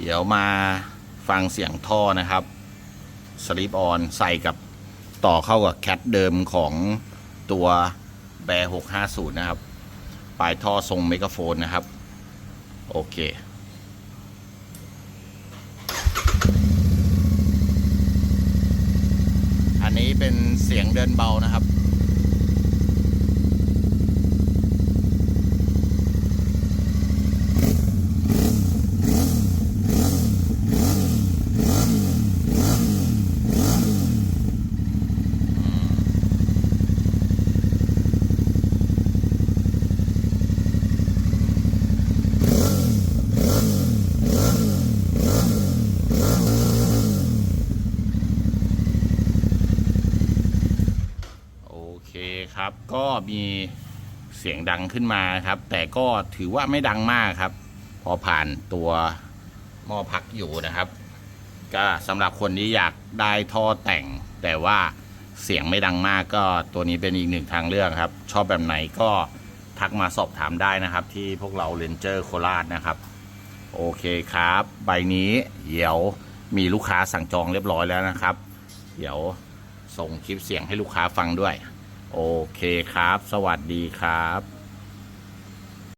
เดี๋ยวมาฟังเสียงท่อนะครับสลิปออนใส่กับต่อเข้ากับแคทเดิมของตัวแบร์650 นะครับ ปลายท่อทรงเมกะโฟนนะครับ โอเคอันนี้เป็นเสียงเดินเบานะครับ ครับ ก็มีเสียงดังขึ้นมาครับ แต่ก็ถือว่าไม่ดังมากครับ พอผ่านตัวหม้อพักอยู่นะครับ ก็สำหรับคนที่อยากได้ท่อแต่ง แต่ว่าเสียงไม่ดังมากก็ตัวนี้เป็นอีกหนึ่งทางเลือกครับ ชอบแบบไหนก็ทักมาสอบถามได้นะครับ ที่พวกเราเรนเจอร์โคราชนะครับ โอเคครับ ใบนี้เดี๋ยวมีลูกค้าสั่งจองเรียบร้อยแล้วนะครับ เดี๋ยวส่งคลิปเสียงให้ลูกค้าฟังด้วย โอเคครับ สวัสดีครับ